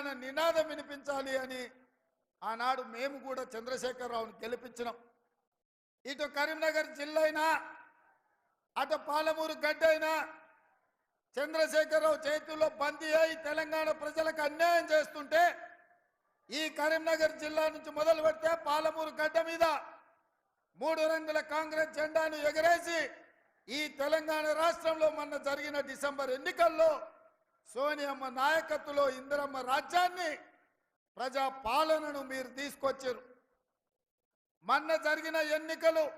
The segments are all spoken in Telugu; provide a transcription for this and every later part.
తెలంగాణ నినాదం వినిపించాలి అని ఆనాడు మేము కూడా చంద్రశేఖరరావును గెలిపించినాం. ఇటు కరీంనగర్ జిల్లా అయినా అటు పాలమూరు గడ్డ అయినా చంద్రశేఖరరావు చేతుల్లో బందీ అయి తెలంగాణ ప్రజలకు అన్యాయం చేస్తుంటే ఈ కరీంనగర్ జిల్లా నుంచి మొదలు పెడితే పాలమూరు గడ్డ మీద మూడు రంగుల కాంగ్రెస్ జెండాను ఎగరేసి ఈ తెలంగాణ రాష్ట్రంలో మొన్న జరిగిన డిసెంబర్ ఎన్నికల్లో సోనియమ్మ నాయకత్వంలో ఇందిరమ్మ రాజ్యాన్ని ప్రజా పాలనను మీరు తీసుకొచ్చారు. మొన్న జరిగిన ఎన్నికలు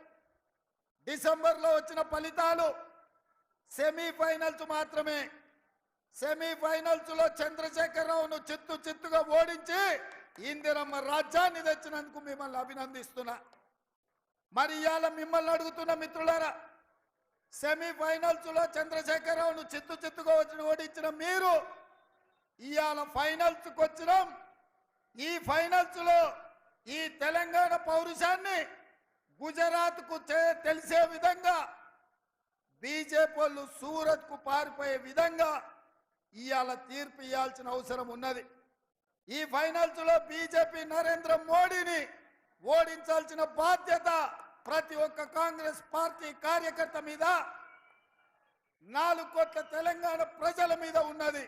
డిసెంబర్లో వచ్చిన ఫలితాలు సెమీఫైనల్స్ మాత్రమే. సెమీఫైనల్స్లో చంద్రశేఖరరావును చిత్తు చిత్తుగా ఓడించి ఇందిరమ్మ రాజ్యాన్ని తెచ్చినందుకు మిమ్మల్ని అభినందిస్తున్నా. మరి ఇవాళ మిమ్మల్ని అడుగుతున్న మిత్రులారా సెమీఫైనల్స్లో చంద్రశేఖరరావును చిత్తు చిత్తుగా వచ్చిన ఓడించిన మీరు ఇవాళ ఫైనల్స్ వచ్చినాం. ఈ ఫైనల్స్లో ఈ తెలంగాణ పౌరుషాన్ని గుజరాత్కు తెలిసే విధంగా బీజేపీ వాళ్ళు సూరత్కు పారిపోయే విధంగా ఇవాళ తీర్పు ఇవ్వాల్సిన అవసరం ఉన్నది. ఈ ఫైనల్స్లో బీజేపీ నరేంద్ర మోడీని ఓడించాల్సిన బాధ్యత ప్రతి ఒక్క కాంగ్రెస్ పార్టీ కార్యకర్త మీద నాలుగు కోట్ల తెలంగాణ ప్రజల మీద ఉన్నది.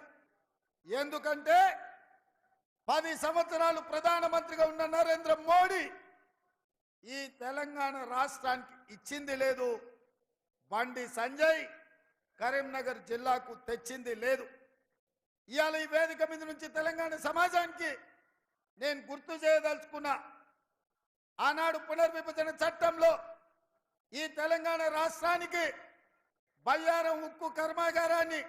ఎందుకంటే పది సంవత్సరాలు ప్రధానమంత్రిగా ఉన్న నరేంద్ర మోడీ ఈ తెలంగాణ రాష్ట్రానికి ఇచ్చింది లేదు. బండి సంజయ్ కరీంనగర్ జిల్లాకు తెచ్చింది లేదు. ఇవాళ ఈ వేదిక మీద నుంచి తెలంగాణ సమాజానికి నేను గుర్తు చేయదలుచుకున్నా ఆనాడు పునర్విభజన చట్టంలో ఈ తెలంగాణ రాష్ట్రానికి బయ్యారం ఉక్కు కర్మాగారాన్ని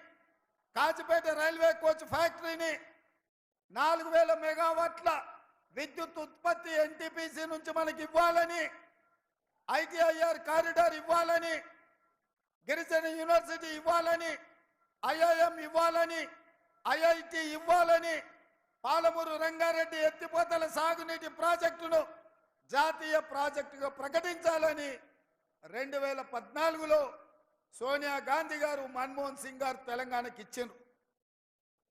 కాచిపేట రైల్వే కోచ్ ఫ్యాక్టరీని నాలుగు వేల మెగావాట్ల విద్యుత్ ఉత్పత్తి ఎన్టీపీసీ నుంచి మనకి ఇవ్వాలని ఐటీఐఆర్ కారిడార్ ఇవ్వాలని గిరిజన యూనివర్సిటీ ఇవ్వాలని ఐఐఎం ఇవ్వాలని ఐఐటి ఇవ్వాలని పాలమూరు రంగారెడ్డి ఎత్తిపోతల సాగునీటి ప్రాజెక్టును జాతీయ ప్రాజెక్టుగా ప్రకటించాలని రెండు వేల పద్నాలుగులో సోనియా గాంధీ గారు మన్మోహన్ సింగ్ గారు తెలంగాణకి ఇచ్చారు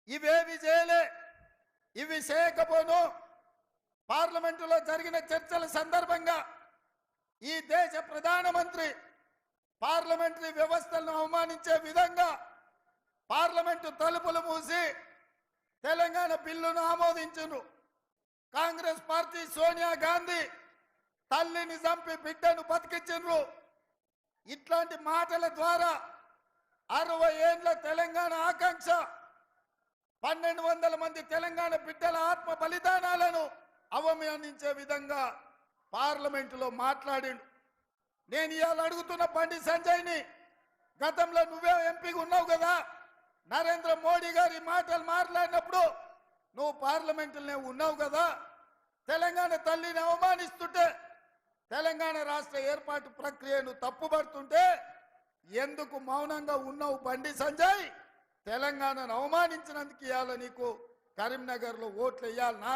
ఇవేవి చేయలే ఇవి చేయకపోను. పార్లమెంటులో జరిగిన చర్చల సందర్భంగా ఈ దేశ ప్రధానమంత్రి పార్లమెంటరీ వ్యవస్థలను అవమానించే విధంగా పార్లమెంటు తలుపులు మూసి తెలంగాణ బిల్లును ఆమోదించును కాంగ్రెస్ పార్టీ సోనియా గాంధీ తల్లిని చంపి బిడ్డను బతికించు ఇట్లాంటి మాటల ద్వారా అరవై ఏండ్ల తెలంగాణ ఆకాంక్ష పన్నెండు వందల మంది తెలంగాణ బిడ్డల ఆత్మ బలిదానాలను అవమానించే విధంగా పార్లమెంటులో మాట్లాడిండు. నేను ఇవాళ అడుగుతున్న బండి సంజయ్ని గతంలో నువ్వే ఎంపీగా ఉన్నావు కదా నరేంద్ర మోడీ గారి మాటలు మాట్లాడినప్పుడు నువ్వు పార్లమెంటులోనే ఉన్నావు కదా తెలంగాణ తల్లిని అవమానిస్తుంటే తెలంగాణ రాష్ట్ర ఏర్పాటు ప్రక్రియను తప్పుపడుతుంటే ఎందుకు మౌనంగా ఉన్నావు బండి సంజయ్? తెలంగాణను అవమానించినందుకు ఇవాళ నీకు కరీంనగర్లో ఓట్లు వేయాలనా?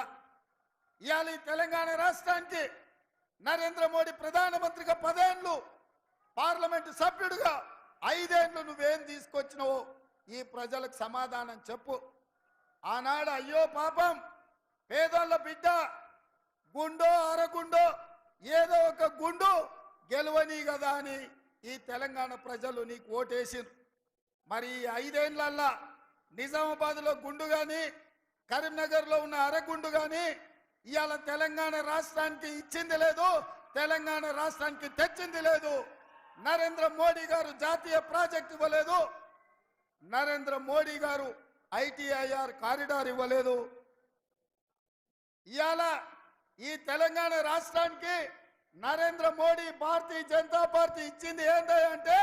ఇవాళ ఈ తెలంగాణ రాష్ట్రానికి నరేంద్ర మోడీ ప్రధానమంత్రిగా పదేండ్లు పార్లమెంటు సభ్యుడిగా ఐదేండ్లు నువ్వేం తీసుకొచ్చినావో ఈ ప్రజలకు సమాధానం చెప్పు. ఆనాడు అయ్యో పాపం పేదోళ్ళ బిడ్డ గుండో అరగుండో ఏదో ఒక గుండు గెలవని కదా అని ఈ తెలంగాణ ప్రజలు నీకు ఓటేసిండ్రు. మరి ఈ ఐదేళ్ళల్లా నిజామాబాద్లో గుండు కానీ కరీంనగర్లో ఉన్న అరగుండు కానీ ఇవాళ తెలంగాణ రాష్ట్రానికి ఇచ్చింది లేదు తెలంగాణ రాష్ట్రానికి తెచ్చింది లేదు. నరేంద్ర మోడీ గారు జాతీయ ప్రాజెక్ట్ ఇవ్వలేదు. నరేంద్ర మోడీ గారు ఐటీఐఆర్ కారిడార్ ఇవ్వలేదు. ఇవాళ ఈ తెలంగాణ రాష్ట్రానికి నరేంద్ర మోడీ భారతీయ జనతా పార్టీ ఇచ్చింది ఏంటంటే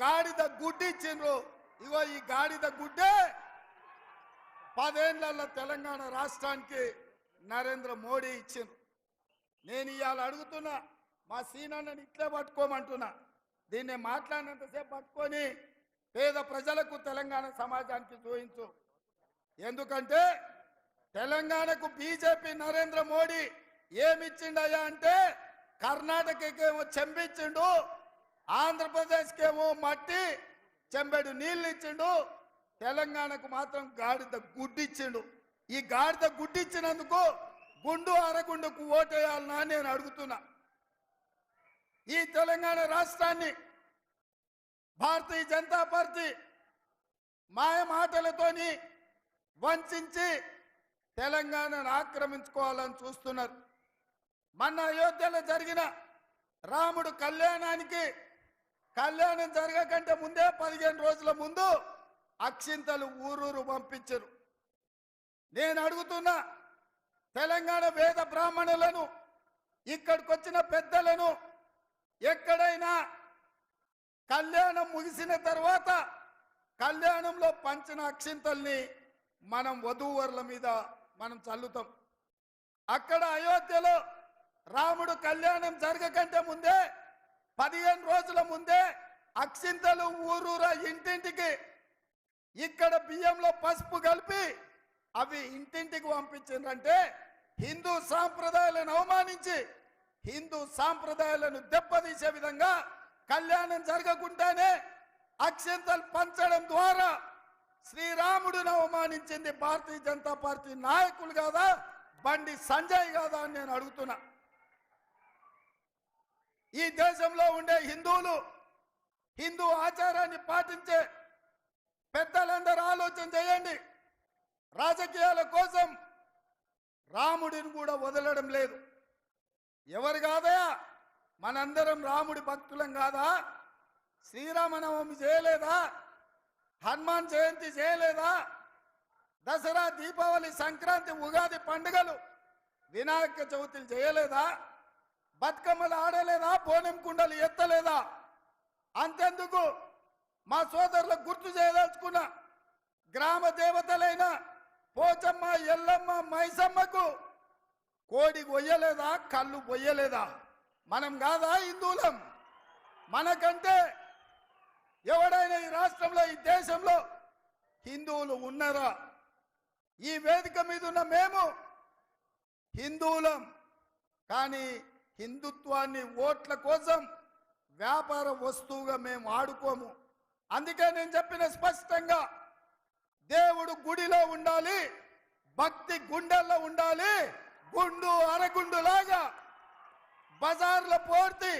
గాడిద గుడ్డి ఇచ్చిండ్రు. ఇగో ఈ గాడిద గుడ్డే పదేళ్ళ తెలంగాణ రాష్ట్రానికి నరేంద్ర మోడీ ఇచ్చిండ్రు. నేను ఇవాళ అడుగుతున్నా మా సీనాన్నని ఇట్లే పట్టుకోమంటున్నా. దీన్ని మాట్లాడినంతసేపు పట్టుకొని పేద ప్రజలకు తెలంగాణ సమాజానికి చూపించు ఎందుకంటే తెలంగాణకు బీజేపీ నరేంద్ర మోడీ ఏమిచ్చిండయ్యా అంటే కర్ణాటకకేమో చెంపిచ్చిండు ఆంధ్రప్రదేశ్కేమో మట్టి చెంబెడు నీళ్ళు ఇచ్చిండు తెలంగాణకు మాత్రం గాడిద గుడ్డిచ్చిండు. ఈ గాడిద గుడ్డిచ్చినందుకు గుండు అరగుండుకు ఓటేయాలన్నా నేను అడుగుతున్నా. ఈ తెలంగాణ రాష్ట్రాన్ని భారతీయ జనతా పార్టీ మాయ మాటలతోని వంచి తెలంగాణను ఆక్రమించుకోవాలని చూస్తున్నారు. మొన్న అయోధ్యలో జరిగిన రాముడు కళ్యాణానికి కళ్యాణం జరగకంటే ముందే పదిహేను రోజుల ముందు అక్షింతలు ఊరూరు పంపించరు. నేను అడుగుతున్నా తెలంగాణ వేద బ్రాహ్మణులను ఇక్కడికి వచ్చిన పెద్దలను ఎక్కడైనా కళ్యాణం ముగిసిన తర్వాత కళ్యాణంలో పంచిన అక్షింతల్ని మనం వధూవరుల మీద మనం చల్లుతాం. అక్కడ అయోధ్యలో రాముడు కళ్యాణం జరగకంటే ముందే పదిహేను రోజుల ముందే అక్షింతలు ఊరూర ఇంటింటికి ఇక్కడ బియ్యంలో పసుపు కలిపి అవి ఇంటింటికి పంపించిందంటే హిందూ సాంప్రదాయాలను అవమానించి హిందూ సాంప్రదాయాలను దెబ్బతీసే విధంగా కళ్యాణం జరగకుండానే అక్షంతలు పంచడం ద్వారా శ్రీరాముడిని అవమానించింది భారతీయ జనతా పార్టీ నాయకులు కాదా బండి సంజయ్ కాదా అని నేను అడుగుతున్నా. ఈ దేశంలో ఉండే హిందువులు హిందూ ఆచారాన్ని పాటించే పెద్దలందరూ ఆలోచన చేయండి. రాజకీయాల కోసం రాముడిని కూడా వదలడం లేదు. ఎవరు కాదయా మనందరం రాముడి భక్తులం కాదా? శ్రీరామనవమి చేయలేదా? హనుమాన్ జయంతి చేయలేదా? దసరా దీపావళి సంక్రాంతి ఉగాది పండుగలు వినాయక చవితులు చేయలేదా? బతుకమ్మలు ఆడలేదా? బోనం కుండలు ఎత్తలేదా? అంతెందుకు? మా సోదరులకు గుర్తు చేయదలుచుకున్న గ్రామ దేవతలైన పోచమ్మ ఎల్లమ్మ మైసమ్మకు కోడి కొయ్యలేదా? కళ్ళు పొయ్యలేదా మనం కాదా హిందువులం? మనకంటే ఎవడైనా ఈ రాష్ట్రంలో ఈ దేశంలో హిందువులు ఉన్నారా? ఈ వేదిక మీద ఉన్న మేము హిందువులం. కానీ హిందుత్వాన్ని ఓట్ల కోసం వ్యాపార వస్తువుగా మేము ఆడుకోము. అందుకే నేను చెప్పిన స్పష్టంగా దేవుడు గుడిలో ఉండాలి భక్తి గుండెల్లో ఉండాలి గుండు అరగుండు లాగా బజార్లో పోర్తి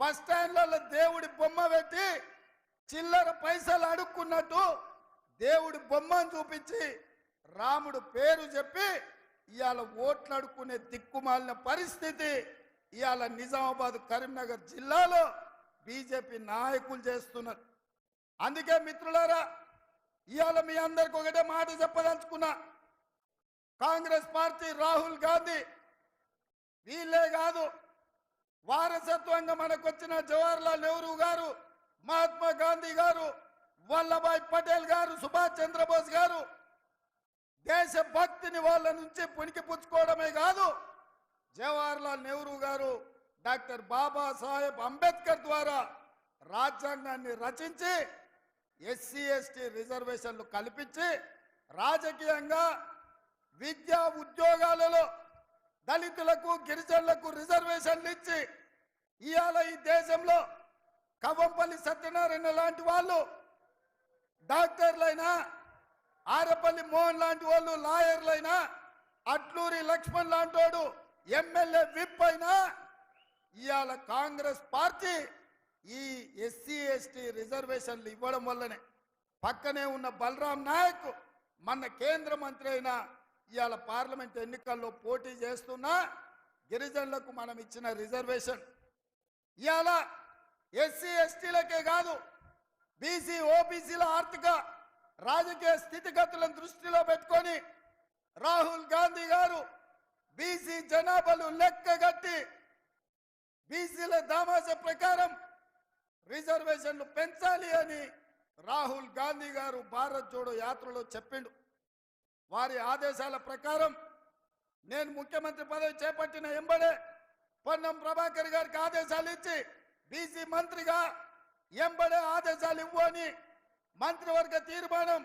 బస్ స్టాండ్లలో దేవుడి బొమ్మ పెట్టి చిల్లర పైసలు అడుక్కున్నట్టు దేవుడి బొమ్మను చూపించి రాముడు పేరు చెప్పి ఇవాళ ఓట్లు అడుక్కునే దిక్కుమాలిన పరిస్థితి ఇవాళ నిజామాబాద్ కరీంనగర్ జిల్లాలో బీజేపీ నాయకులు చేస్తున్నారు. అందుకే మిత్రులారా ఇవాళ మీ అందరికి ఒకటే మాట చెప్పదలుచుకున్నా. కాంగ్రెస్ పార్టీ రాహుల్ గాంధీ వీళ్ళే కాదు వారసత్వంగా మనకు వచ్చిన జవహర్లాల్ నెహ్రూ గారు మహాత్మా గాంధీ గారు వల్లభాయ్ పటేల్ గారు సుభాష్ చంద్రబోస్ గారు దేశభక్తిని వాళ్ళ నుంచి పుణికి పుచ్చుకోవడమే కాదు జవహర్లాల్ నెహ్రూ గారు డాక్టర్ బాబాసాహెబ్ అంబేద్కర్ ద్వారా రాజ్యాంగాన్ని రచించి ఎస్సీ ఎస్టీ రిజర్వేషన్లు కల్పించి రాజకీయంగా విద్యా ఉద్యోగాలలో దళితులకు గిరిజనులకు రిజర్వేషన్లు ఇచ్చి ఇవాళ ఈ దేశంలో కవంపల్లి సత్యనారాయణ లాంటి వాళ్ళు డాక్టర్లైనా ఆరపల్లి మోహన్ లాంటి వాళ్ళు లాయర్లైనా అట్లూరి లక్ష్మణ్ లాంటి వాడు ఎమ్మెల్యే విప్ అయినా ఇవాళ కాంగ్రెస్ పార్టీ ఈ ఎస్సీ ఎస్టీ రిజర్వేషన్లు ఇవ్వడం వల్లనే పక్కనే ఉన్న బలరాం నాయక్ మన కేంద్ర మంత్రి అయిన ఇవాళ పార్లమెంట్ ఎన్నికల్లో పోటీ చేస్తున్నా గిరిజనులకు మనం ఇచ్చిన రిజర్వేషన్. ఇవాళ ఎస్సీ ఎస్టీలకే కాదు బీసీ ఓబీసీల ఆర్థిక రాజకీయ స్థితిగతులను దృష్టిలో పెట్టుకొని రాహుల్ గాంధీ గారు బీసీ జనాభాలు లెక్కగట్టి బీసీల దామాస ప్రకారం రిజర్వేషన్లు పెంచాలి అని రాహుల్ గాంధీ గారు భారత్ జోడో యాత్రలో చెప్పిండు. వారి ఆదేశాల ప్రకారం నేను ముఖ్యమంత్రి పదవి చేపట్టిన ఎంబడే పొన్నం ప్రభాకర్ గారికి ఆదేశాలు ఇచ్చి బీసీ మంత్రిగా ఎంబడే ఆదేశాలు ఇవ్వు అని మంత్రివర్గ తీర్మానం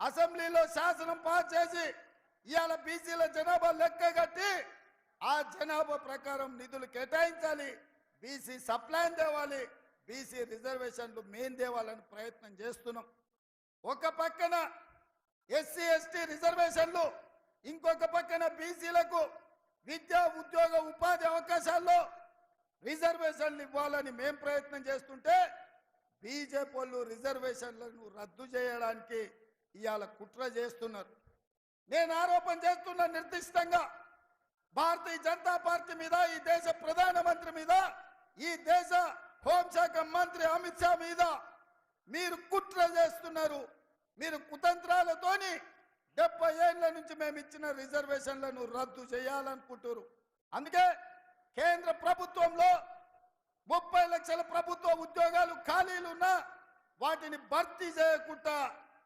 అసెంబ్లీలో శాసనం పాస్ చేసి ఇవాళ బీసీల జనాభా లెక్క కట్టి ఆ జనాభా ప్రకారం నిధులు కేటాయించాలి. బీసీ సప్లైన్ తేవాలి. బీసీ రిజర్వేషన్లు మెయిన్ తేవాలని ప్రయత్నం చేస్తున్నాం. ఒక పక్కన ఎస్సీ ఎస్టీ రిజర్వేషన్లు ఇంకొక పక్కన బీసీలకు విద్యా ఉద్యోగ ఉపాధి అవకాశాల్లో రిజర్వేషన్లు ఇవ్వాలని మేం ప్రయత్నం చేస్తుంటే బీజేపీ వాళ్ళు రిజర్వేషన్లను రద్దు చేయడానికి ఇవాళ కుట్ర చేస్తున్నారు. నేను ఆరోపణ చేస్తున్న నిర్దిష్టంగా భారతీయ జనతా పార్టీ మీద ఈ దేశ ప్రధానమంత్రి మీద ఈ దేశ హోంశాఖ మంత్రి అమిత్ షా మీద మీరు కుట్ర చేస్తున్నారు. మీరు కుతంత్రాలతోని డెబ్బై ఏళ్ళ నుంచి మేము ఇచ్చిన రిజర్వేషన్లను రద్దు చేయాలనుకుంటున్నారు. అందుకే కేంద్ర ప్రభుత్వంలో ముప్పై లక్షల ప్రభుత్వ ఉద్యోగాలు ఖాళీలున్నా వాటిని భర్తీ చేయకుండా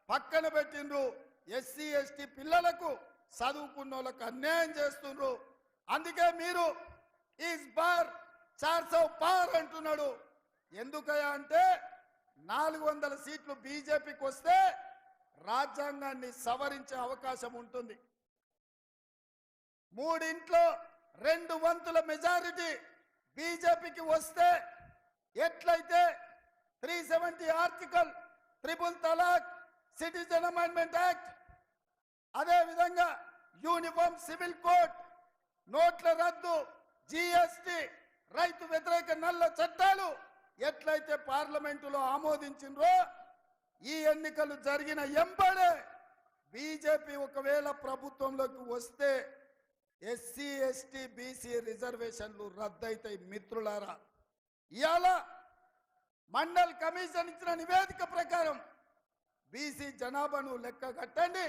పక్కన పెట్టిండ్రు ఎస్సీ ఎస్టీ పిల్లలకు చదువుకున్న వాళ్ళకు అన్యాయం చేస్తుండ్రు. అందుకే మీరు ఈజ్ బార్ చార్ సౌ పార్ అంటున్నాడు. ఎందుకయా అంటే నాలుగు వందల సీట్లు బీజేపీకి వస్తే రాజ్యాంగాన్ని సవరించే అవకాశం ఉంటుంది. మూడింట్లో రెండు వంతుల మెజారిటీ బీజేపీకి వస్తే ఎట్లయితే three seventy article triple talaq citizen amendment act అదేవిధంగా యూనిఫామ్ సివిల్ కోడ్ నోట్ల రద్దు జిఎస్టి రైతు వ్యతిరేక నల్ల చట్టాలు ఎట్లయితే పార్లమెంటులో ఆమోదించిండ్రో ఈ ఎన్నికలు జరిగిన ఎంబడే బీజేపీ ఒకవేళ ప్రభుత్వంలోకి వస్తే ఎస్సీ ఎస్టీ బీసీ రిజర్వేషన్లు రద్దయితాయి మిత్రులారా. ఇవాళ మండల్ కమిషన్ ఇచ్చిన నివేదిక ప్రకారం బీసీ జనాభాను లెక్క కట్టండి.